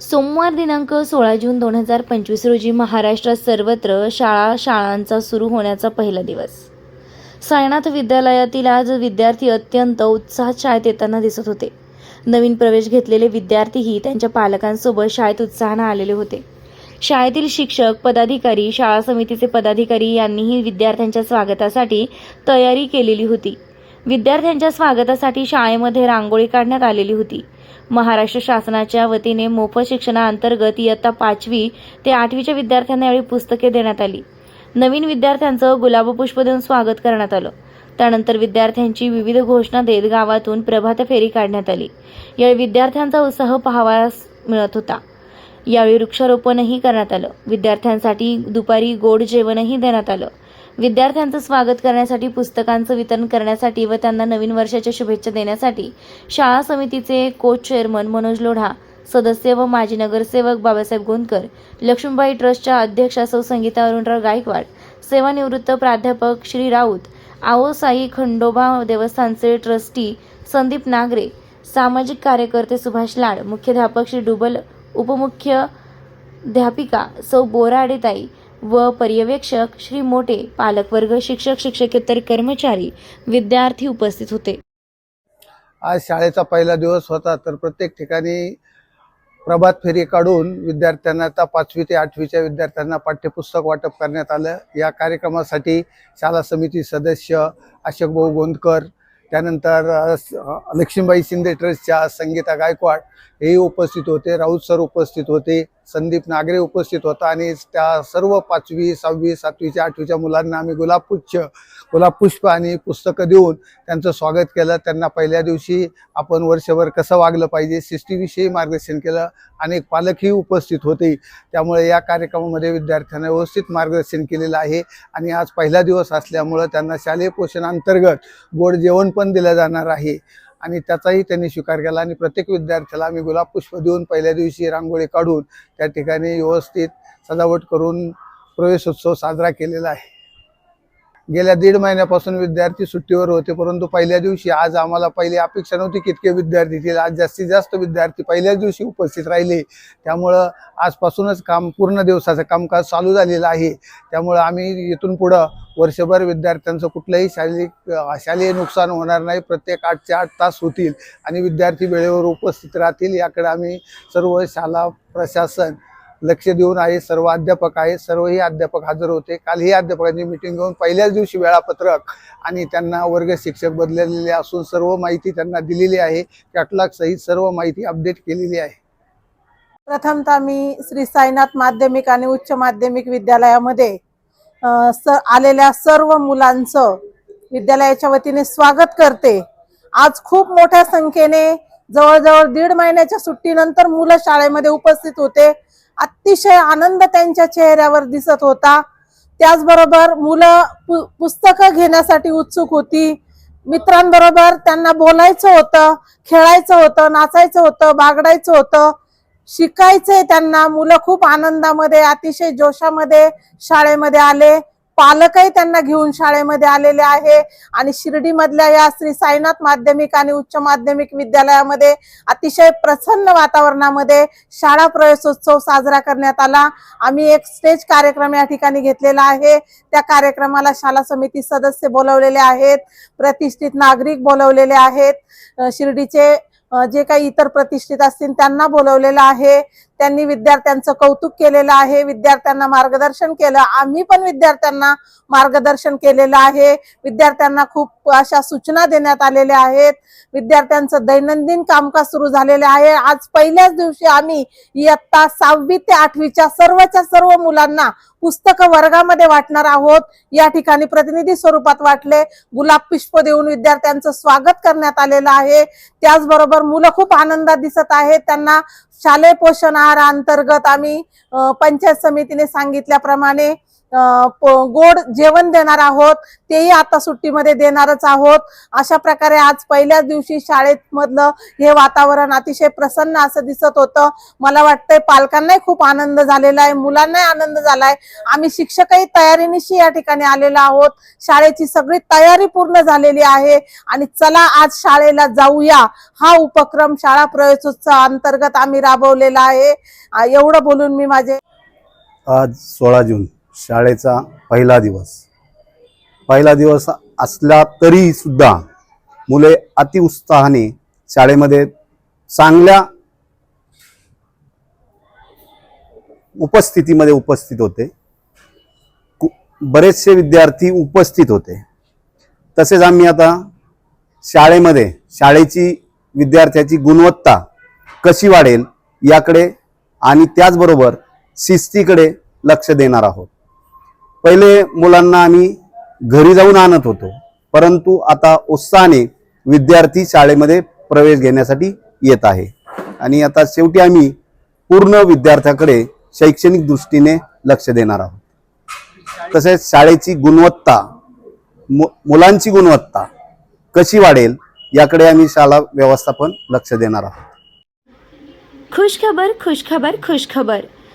सोमवार दिनांक सोळा जून दोन हजार पंचवीस रोजी महाराष्ट्रात सर्वत्र शाळा शाळांचा सुरू होण्याचा पहिला दिवस. सायनाथ विद्यालयातील आज विद्यार्थी अत्यंत उत्साहात शाळेत येताना दिसत होते. नवीन प्रवेश घेतलेले विद्यार्थीही त्यांच्या पालकांसोबत शाळेत उत्साहानं आलेले होते. शाळेतील शिक्षक पदाधिकारी शाळा समितीचे पदाधिकारी यांनीही विद्यार्थ्यांच्या स्वागतासाठी तयारी केलेली होती. विद्यार्थ्यांच्या स्वागतासाठी शाळेमध्ये रांगोळी काढण्यात आलेली होती. महाराष्ट्र शासनाच्या वतीने मोफत शिक्षणाअंतर्गत इयत्ता पाचवी ते आठवीच्या विद्यार्थ्यांना यावेळी पुस्तके देण्यात आली. नवीन विद्यार्थ्यांचं गुलाबपुष्प देऊन स्वागत करण्यात आलं. त्यानंतर विद्यार्थ्यांची विविध घोषणा देत गावातून प्रभात फेरी काढण्यात आली. यावेळी विद्यार्थ्यांचा उत्साह पाहावास मिळत होता. यावेळी वृक्षारोपणही करण्यात आलं. विद्यार्थ्यांसाठी दुपारी गोड जेवणही देण्यात आलं. विद्यार्थ्यांचं स्वागत करण्यासाठी पुस्तकांचं वितरण करण्यासाठी व त्यांना नवीन वर्षाच्या शुभेच्छा देण्यासाठी शाळा समितीचे को चेअरमन मनोज लोढा सदस्य व माजी नगरसेवक बाबासाहेब गोंदकर लक्ष्मीबाई ट्रस्टच्या अध्यक्षा सौ संगीता अरुणराव गायकवाड सेवानिवृत्त प्राध्यापक श्री राऊत आओसाई खंडोबा देवस्थानचे ट्रस्टी संदीप नागरे सामाजिक कार्यकर्ते सुभाष लाड मुख्याध्यापक श्री डुबल उपमुख्य ध्यापिका सौ बोराडेताई व पर्यवेक्षक श्री मोटे पालकवर्ग शिक्षक शिक्षकेतर कर्मचारी विद्यार्थी उपस्थित होते. आज शाळेचा पहिला दिवस होता तर प्रत्येक ठिकाणी प्रभात फेरी काढून विद्यार्थ्यांना आता पाचवी ते आठवीच्या विद्यार्थ्यांना पाठ्यपुस्तक वाटप करण्यात आलं. या कार्यक्रमासाठी शाळा समिती सदस्य अशोक भाऊ गोंदकर त्यानंतर लक्ष्मीबाई शिंदे ट्रस्टच्या संगीता गायकवाड हेही उपस्थित होते राऊत सर उपस्थित होते. संदीप नागरे उपस्थित होता आणि त्या सर्व पाचवी सहावी सातवीच्या आठवीच्या मुलांना आम्ही गुलाबपुच्छ गुलाबपुष्प आणि पुस्तकं देऊन त्यांचं स्वागत केलं. त्यांना पहिल्या दिवशी आपण वर्षभर कसं वागलं पाहिजे शिस्तीविषयी मार्गदर्शन केलं. अनेक पालकही उपस्थित होते. त्यामुळे या कार्यक्रमामध्ये विद्यार्थ्यांना व्यवस्थित मार्गदर्शन केलेलं आहे. आणि आज पहिला दिवस असल्यामुळं त्यांना शालेय पोषणांतर्गत गोड जेवण पण दिलं जाणार आहे. आणि त्याचाही त्यांनी स्वीकार केला आणि प्रत्येक विद्यार्थ्याला आम्ही गुलाबपुष्प देऊन पहिल्या दिवशी रांगोळी काढून त्या ठिकाणी व्यवस्थित सजावट करून प्रवेशोत्सव साजरा केलेला आहे. गेल्या दीड महिन्यापासून विद्यार्थी सुट्टीवर होते परंतु पहिल्या दिवशी आज आम्हाला पहिली अपेक्षा नव्हती की इतके विद्यार्थी येतील. आज जास्तीत जास्त विद्यार्थी पहिल्याच दिवशी उपस्थित राहिले. त्यामुळं आजपासूनच काम पूर्ण दिवसाचं कामकाज चालू झालेलं आहे. त्यामुळं आम्ही इथून पुढं वर्षभर विद्यार्थ्यांचं कुठलंही शारीरिक शालेय नुकसान होणार नाही. प्रत्येक आठचे आठ तास होतील आणि विद्यार्थी वेळेवर उपस्थित राहतील. याकडे आम्ही सर्व शाला प्रशासन लक्ष देऊन आहे सर्व अध्यापक आहे सर्वही अध्यापक हजर होते. कालही अध्यापकांची मिटिंग घेऊन पहिल्याच दिवशी वेळापत्रक आणि त्यांना वर्ग शिक्षक बदललेले असून सर्व माहिती त्यांना दिलेली आहे. कॅटलॉग सहित सर्व माहिती अपडेट केलेली आहे. प्रथमतः मी श्री साईनाथ माध्यमिक आणि उच्च माध्यमिक विद्यालयामध्ये स आलेल्या सर्व मुलांचं विद्यालयाच्या वतीने स्वागत करते. आज खूप मोठ्या संख्येने जवळजवळ दीड महिन्याच्या सुट्टीनंतर मुलं शाळेमध्ये उपस्थित होते. अतिशय आनंद त्यांच्या चेहऱ्यावर दिसत होता. त्याचबरोबर मुलं पु पुस्तकं घेण्यासाठी उत्सुक होती. मित्रांबरोबर त्यांना बोलायचं होतं खेळायचं होतं नाचायचं होतं बागडायचं होतं. शिकायचंय त्यांना. मुलं खूप आनंदामध्ये अतिशय जोशामध्ये शाळेमध्ये आले. पालकही त्यांना घेऊन शाळेमध्ये आलेले आहे. आणि शिर्डीमधल्या या श्री साईनाथ माध्यमिक आणि उच्च माध्यमिक विद्यालयामध्ये अतिशय प्रसन्न वातावरणामध्ये शाळा प्रवेशोत्सव साजरा करण्यात आला. आम्ही एक स्टेज कार्यक्रम या ठिकाणी घेतलेला आहे. त्या कार्यक्रमाला शाळा समिती सदस्य बोलवलेले आहेत. प्रतिष्ठित नागरिक बोलवलेले आहेत. शिर्डीचे जे काही इतर प्रतिष्ठित असतील त्यांना बोलवलेलं आहे. त्यांनी विद्यार्थ्यांचं कौतुक केलेलं आहे विद्यार्थ्यांना मार्गदर्शन केलं. आम्ही पण विद्यार्थ्यांना मार्गदर्शन केलेलं आहे. विद्यार्थ्यांना खूप अशा सूचना देण्यात आलेल्या आहेत. विद्यार्थ्यांचं दैनंदिन कामकाज सुरू झालेले आहे. आज पहिल्याच दिवशी आम्ही इयत्ता सहावी ते आठवीच्या सर्वच्या सर्व मुलांना पुस्तक वर्गामध्ये वाटणार आहोत. या ठिकाणी प्रतिनिधी स्वरूपात वाटले. गुलाब पुष्प देऊन विद्यार्थ्यांचं स्वागत करण्यात आलेलं आहे. त्याचबरोबर मुलं खूप आनंदात दिसत आहेत. त्यांना शालेय पोषण आहार अंतर्गत आम्ही पंचायत समितीने सांगितल्याप्रमाणे गोड जेवण देणार आहोत तेही आता सुट्टीमध्ये देणारच आहोत. अशा प्रकारे आज पहिल्याच दिवशी शाळेत मधलं हे वातावरण अतिशय प्रसन्न असं दिसत होतं. मला वाटतंय पालकांनाही खूप आनंद झालेला आहे मुलांनाही आनंद झालाय. आम्ही शिक्षकही तयारीनिशी या ठिकाणी आलेलो आहोत. शाळेची सगळी तयारी पूर्ण झालेली आहे आणि चला आज शाळेला जाऊया. हा उपक्रम शाळा प्रवेशोत्सव अंतर्गत आम्ही राबवलेला आहे. एवढं बोलून मी माझे आज सोळा जून. शाळेचा पहिला दिवस. पहिला दिवस असला तरी सुद्धा मुले अतिउत्साहाने शाळेमध्ये चांगल्या उपस्थितीमध्ये उपस्थित होते. बरेचसे विद्यार्थी उपस्थित होते. तसेच आम्ही आता शाळेमध्ये शाळेची विद्यार्थ्याची गुणवत्ता कशी वाढेल याकडे आणि त्याचबरोबर शिस्तीकडे लक्ष देणार आहोत. पहिले मुलांना आम्ही घरी जाऊन आणत होतो परंतु आता उत्साहाने विद्यार्थी शाळेमध्ये प्रवेश घेण्यासाठी येत आहे. आणि आता शेवटी आम्ही पूर्ण विद्यार्थ्याकडे शैक्षणिक दृष्टीने लक्ष देणार आहोत. तसेच शाळेची गुणवत्ता मु मुलांची गुणवत्ता कशी वाढेल याकडे आम्ही शाळा व्यवस्थापन लक्ष देणार आहोत. खुशखबर खुश खबर